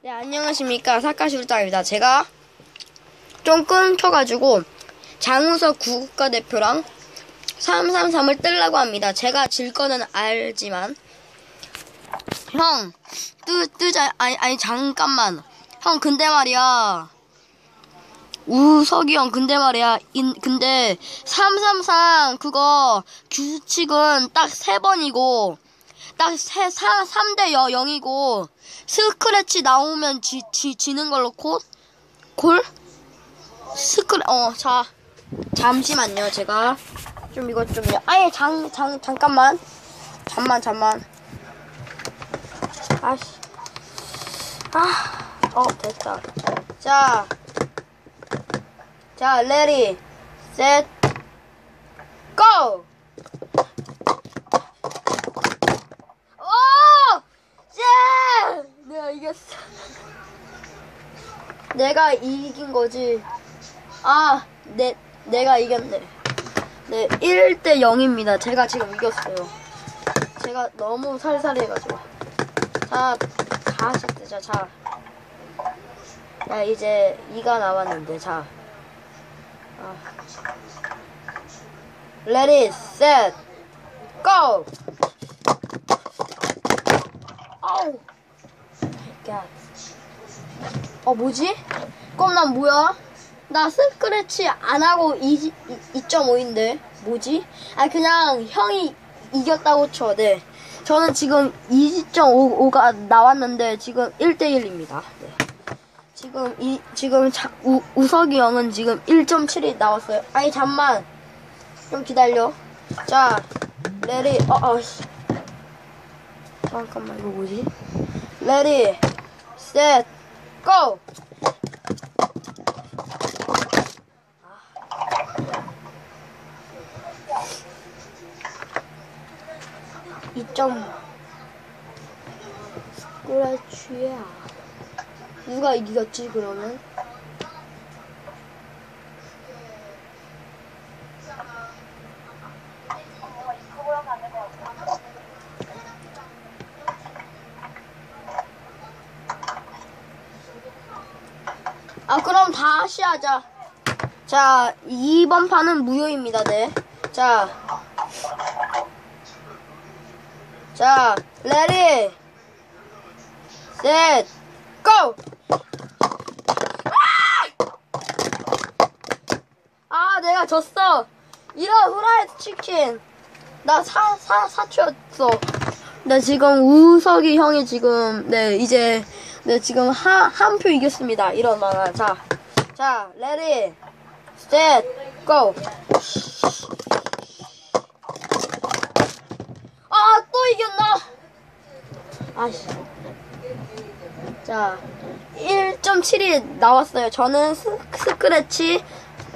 네, 안녕하십니까. 사카슈르타입니다. 제가 좀 끊겨가지고 장우석 국가대표랑 333을 뜨려고 합니다. 제가 질 거는 알지만. 형, 뜨, 뜨자. 아니, 아니, 잠깐만. 형, 근데 말이야. 우석이 형, 근데 말이야. 인, 근데 333 그거 규칙은 딱 세 번이고, 딱 세, 사, 3대 0이고, 스크래치 나오면 지, 지, 지는 걸로 콜? 콜? 스크래, 어, 자. 잠시만요, 제가. 좀 이것 좀요. 아예 장, 장, 잠깐만. 잠만, 잠만. 아씨. 아, 어, 됐다. 자. 자, 레디, 셋, 고! 오! 예! 내가 이겼어. 내가 이긴 거지. 아, 내, 내가 이겼네. 네, 1대 0입니다. 제가 지금 이겼어요. 제가 너무 살살해 해가지고. 자, 다시 뜨자, 자. 야, 이제 2가 남았는데, 자. 아. Ready! 아우. 야. 어, 뭐지? 그럼 난 뭐야? 나 스크래치 안 하고 2, 2.5인데. 뭐지? 아, 그냥 형이 이겼다고 쳐, 네. 저는 지금 2.55가 나왔는데, 지금 1대1입니다. 네. 지금 이 지금 자, 우, 우석이 형은 지금 1.7이 나왔어요. 아니 잠만 좀 기다려. 자, 레디 어 어. 씨. 잠깐만 이거 뭐지? 레디 셋 고. 2점 스크래치야. 누가 이겼지 그러면? 아 그럼 다시 하자. 자 이번 판은 무효입니다. 네. 자. 자, 레디, 셋, 고! 아, 내가 졌어. 이런 후라이드 치킨. 나 사, 사, 사초였어. 나 지금 우석이 형이 지금, 네, 이제, 네, 지금 한, 한표 이겼습니다. 이런 만화. 자, 자, 레디, 셋, 고! 아, 또 이겼나? 아씨. 자, 1.7이 나왔어요. 저는 스, 스크래치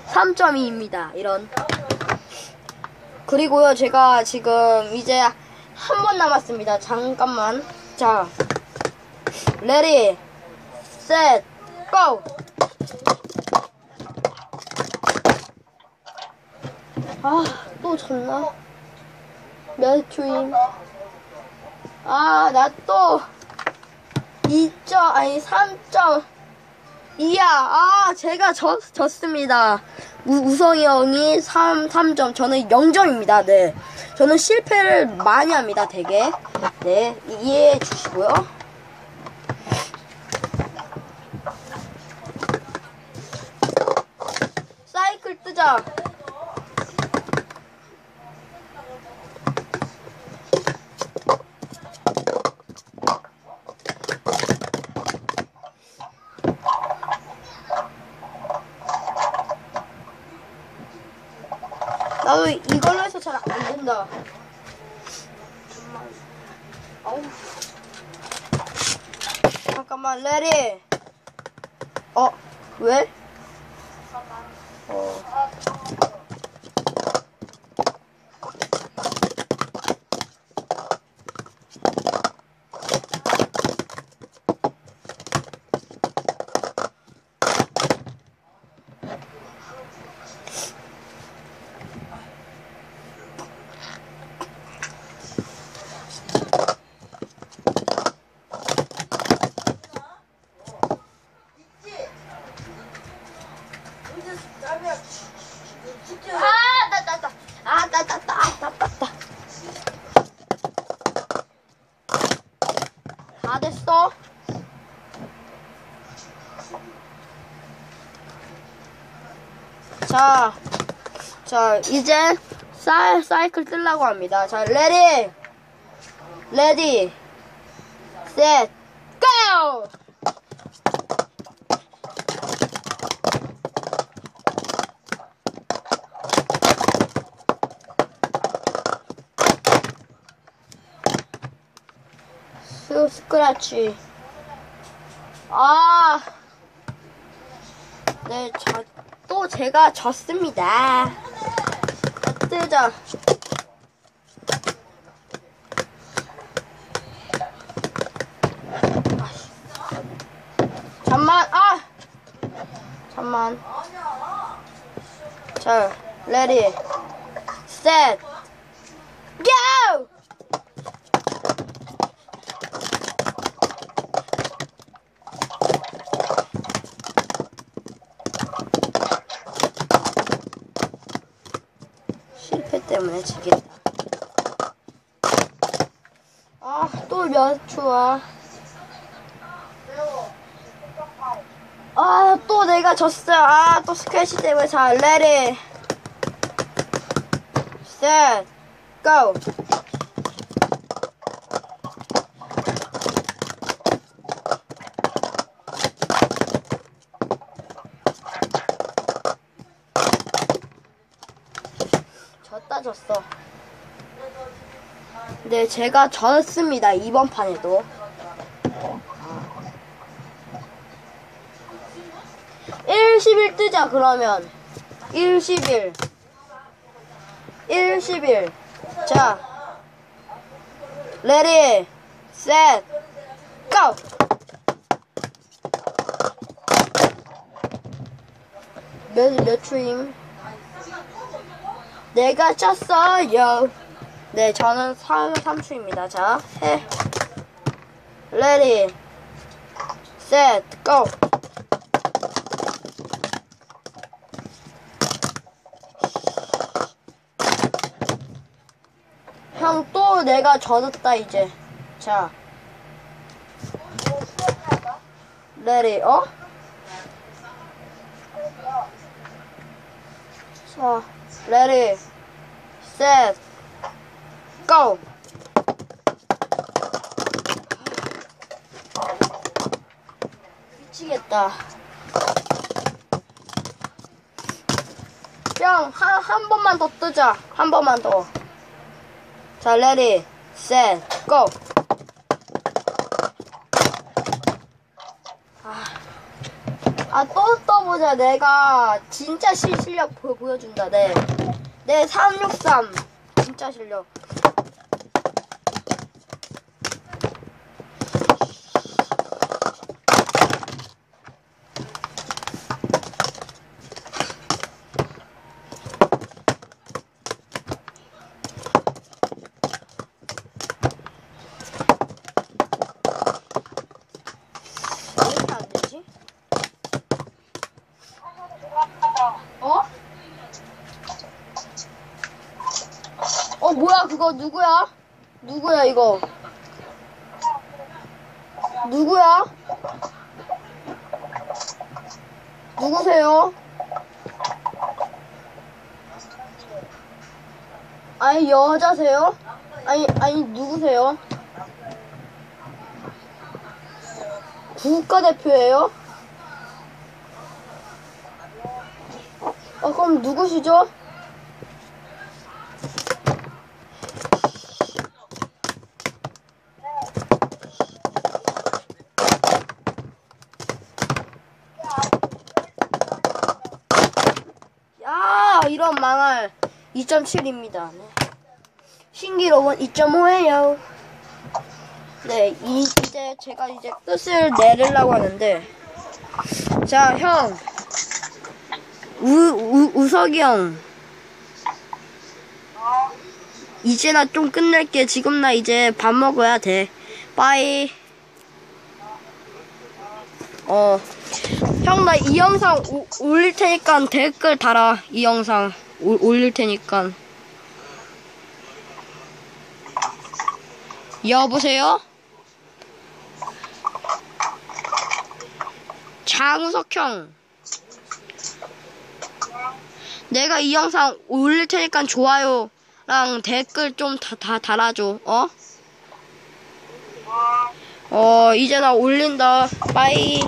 3.2입니다. 이런. 그리고요, 제가 지금 이제 한 번 남았습니다. 잠깐만. 자, 레디, 셋, 고! 아, 또 졌나? 몇 초임? 아, 나 또 2점, 아니 3점. 이야, 아, 제가 졌, 졌습니다. 우, 우성이 형이 3, 3점, 저는 0점입니다. 네. 저는 실패를 많이 합니다, 되게. 네, 이해해 주시고요. 사이클 뜨자. 나도 이걸로 해서 잘 안 된다. 잠깐만. 레디. 어, 왜? ああ。 자, 자, 이제 사이, 사이클 뜨려고 합니다. 자, 레디! 레디! 셋! 고! 스, 스크래치. 아. 네, 저, 또 제가 졌습니다. 뜨자. 잠만, 아! 잠만. 자, 레디, 셋, 고! 실패 때문에 지겠다. 아, 또 몇 초야. 아, 또 내가 졌어요. 아, 또 스크래치 때문에. 자, 레디. 셋, 고! 졌다 졌어. 네, 제가 졌습니다. 이번 판에도. 1, 11 뜨자, 그러면. 1, 11. 1, 11. 자. 레디, 셋, 고! 몇, 몇 초임? 내가 쳤어요. 네, 저는 3, 3초입니다. 자, 해. 레디, 셋, 고! 형, 또 내가 젖었다, 이제. 자. 레디, 어? 자, 레디, 셋, 고! 미치겠다. 형, 한, 한 번만 더 뜨자. 한 번만 더. 자, 레디, 셋, 고! 아, 아, 또 떠보자. 내가 진짜 실, 실력 보, 보여준다. 네. 네, 363. 진짜 실력. 왜 이렇게 안 되지? 어? 어, 뭐야, 그거 누구야? 누구야, 이거? 누구야? 누구세요? 아니, 여자세요? 아니, 아니, 누구세요? 국가대표예요? 어, 그럼 누구시죠? 야, 이런 망할 2.7입니다. 네. 신기록은 2.5예요. 네, 이, 이제 제가 이제 끝을 내리려고 하는데, 자, 형, 우, 우, 우석이 형, 이제 나 좀 끝낼게. 지금 나 이제 밥 먹어야 돼. 빠이. 어, 형, 나 이 영상 오- 올릴 테니까 댓글 달아. 이 영상 올- 올릴 테니까. 여보세요? 장우석 형. 내가 이 영상 올릴 테니까 좋아요랑 댓글 좀 다, 다 달아줘. 어? 어. 어, 이제 나 올린다. 빠이.